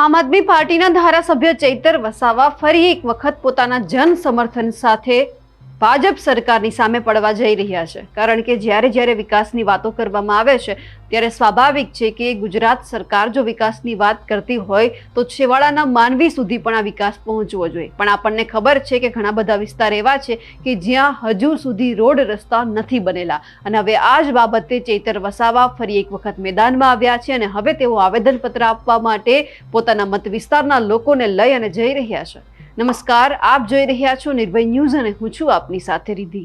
આમ આદમી પાર્ટીના ધારાસભ્ય ચૈતર વસાવા ફરી એક વખત પોતાના જન સમર્થન સાથે ભાજપ સરકારની સામે પડવા જઈ રહ્યા છે. કારણ કે જ્યારે જ્યારે વિકાસની વાતો કરવામાં આવે છે, ત્યારે સ્વાભાવિક છે કે ગુજરાત સરકાર જો વિકાસની વાત કરતી હોય, તો છેવાડાના માનવી સુધી પણ આ વિકાસ પહોંચવો જોઈએ. પણ આપણને ખબર છે કે ઘણા બધા વિસ્તાર એવા છે કે જ્યાં હજુ સુધી રોડ રસ્તા નથી બનેલા. અને હવે આ જ બાબતે ચેતર વસાવા ફરી એક વખત મેદાનમાં આવ્યા છે અને હવે તેઓ આવેદનપત્ર આપવા માટે પોતાના મત વિસ્તારના લોકોને લઈ અને જઈ રહ્યા છે. નમસ્કાર, આપ જોઈ રહ્યા છો નિર્ભય ન્યૂઝ અને હું છું આપની સાથે રીધી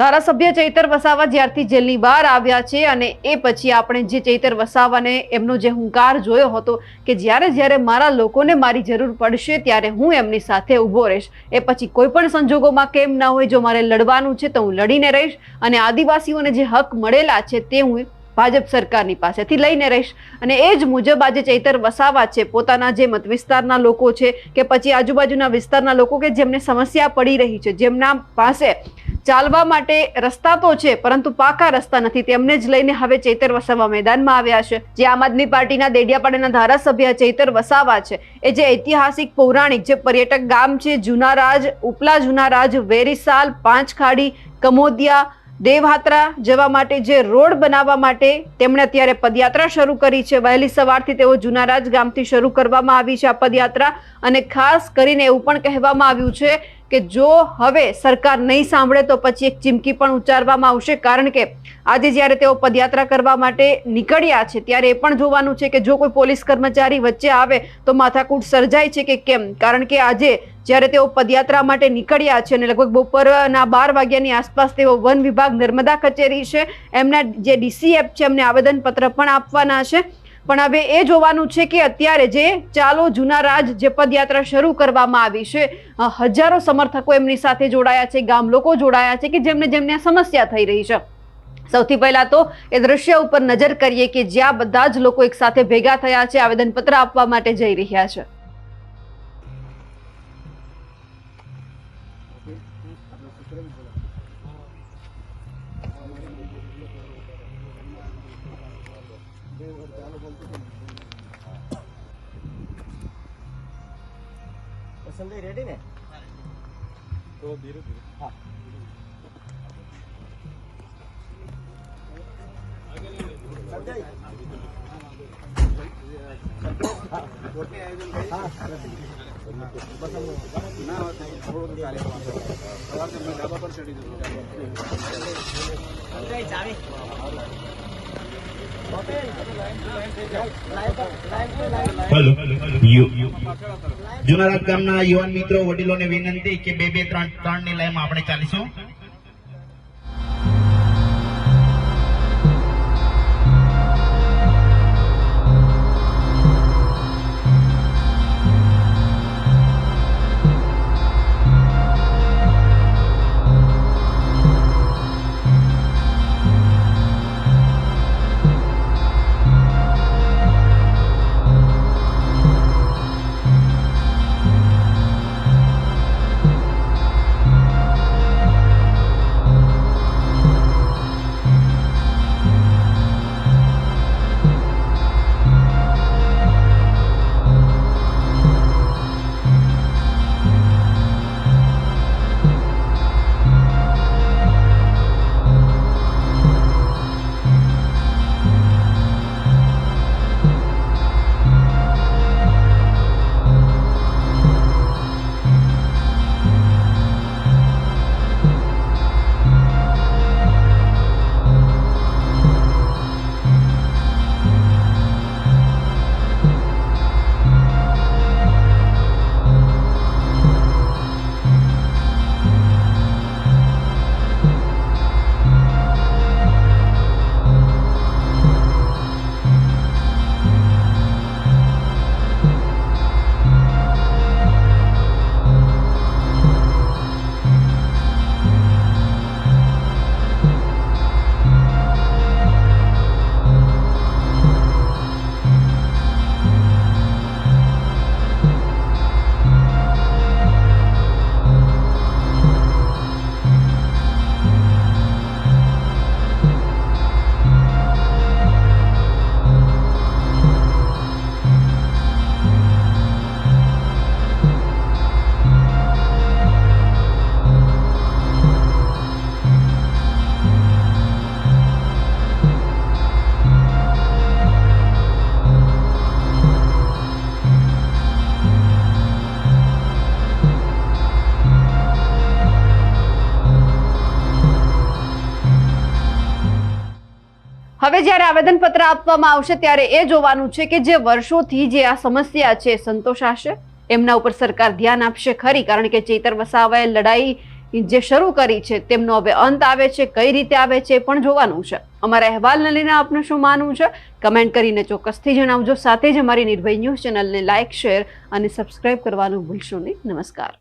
ધારાસભ્ય ચૈતર વસાવા જ્યારથી જેલની બહાર આવ્યા છે અને એ પછી આપણે જે ચૈતર વસાવાને એમનો જે હુંકાર જોયો હતો કે જ્યારે જ્યારે મારા લોકોને મારી જરૂર પડશે ત્યારે હું એમની સાથે ઊભો રહીશ. એ પછી કોઈ પણ સંજોગોમાં કેમ ના હોય, જો મારે લડવાનું છે તો હું લડીને રહીશ અને આદિવાસીઓને જે હક મળેલા છે તે હું ભાજપ સરકારની પાસેથી લઈને રહીશ. અને એ જ મુજબ આજે ચૈતર વસાવા છે, પોતાના જે મત વિસ્તારના લોકો છે કે પછી આજુબાજુના વિસ્તારના લોકો કે જેમને સમસ્યા પડી રહી છે, જેમના પાસે ચાલવા માટે રસ્તા તો છે, પરંતુ પાકા રસ્તા નથી. તેમને જ લઈને હવે ચૈતર વસાવા મેદાનમાં આવ્યા છે. જે આમ આદમી પાર્ટીના દેડિયાપાડાના ધારાસભ્ય ચૈતર વસાવા છે, એ જે ઐતિહાસિક પૌરાણિક જે પર્યટક ગામ છે, જુનારાજ, ઉપલા જુનારાજ, વેરીસાલ, પાંચખાડી, કમોદિયા દેવહાત્રા જવા માટે જે રોડ બનાવવા માટે તેમણે અત્યારે પદયાત્રા શરૂ કરી છે. વહેલી સવારથી તેઓ જુનારાજ ગામથી શરૂ કરવામાં આવી છે આ પદયાત્રા અને ખાસ કરીને એવું પણ કહેવામાં આવ્યું છે કે જો હવે સરકાર નહીં સાંભળે તો પછી એક ચીમકી પણ ઉચ્ચારવામાં આવશે. કારણ કે આજે જ્યારે તેઓ પદયાત્રા કરવા માટે નીકળ્યા છે, ત્યારે એ પણ જોવાનું છે કે જો કોઈ પોલીસ કર્મચારી વચ્ચે આવે તો માથાકૂટ સર્જાય છે કે કેમ? કારણ કે આજે જ્યારે તેઓ પદયાત્રા માટે નીકળ્યા છે અને લગભગ બપોરના બાર વાગ્યાની આસપાસ તેઓ વન વિભાગ નર્મદા કચેરી છે. એમના જે ડીસીએફ છે, એમને આવેદનપત્ર પણ આપવાના છે. પણ હવે એ જોવાનું છે કે અત્યારે જે ચાલો જૂના રાજ જે પદયાત્રા શરૂ કરવામાં આવી છે હજારો સમર્થકો એમની સાથે જોડાયા છે, ગામ લોકો જોડાયા છે કે જેમને જેમને સમસ્યા થઈ રહી છે. સૌથી પહેલા તો એ દ્રશ્ય ઉપર નજર કરીએ કે જ્યાં બધા જ લોકો એકસાથે ભેગા થયા છે, આવેદનપત્ર આપવા માટે જઈ રહ્યા છે. સંજય રેડી ને? તો ધીરે ધીરે. હા. ચાવી હેલો. યુ. જુનારાત ગામના યુવાન મિત્રો, વડીલોને વિનંતી કે બે બે, ત્રણ ત્રણની લાઈનમાં આપણે ચાલીશું. હવે જ્યારે આવેદનપત્ર આપવામાં આવશે, ત્યારે એ જોવાનું છે કે જે વર્ષોથી જે આ સમસ્યા છે સંતોષાશે એમના ઉપર સરકાર ધ્યાન આપશે ખરી, કારણ કે ચેતર વસાવાએ લડાઈ જે શરૂ કરી છે, તેમનો હવે અંત આવે છે, કઈ રીતે આવે છે પણ જોવાનું છે. અમારા અહેવાલને લઈને આપનું શું માનવું છે? કમેન્ટ કરીને ચોક્કસથી જણાવજો. સાથે જ અમારી નિર્ભય ન્યૂઝ ચેનલને લાઇક શેર અને સબસ્ક્રાઇબ કરવાનું ભૂલશો નહીં. નમસ્કાર.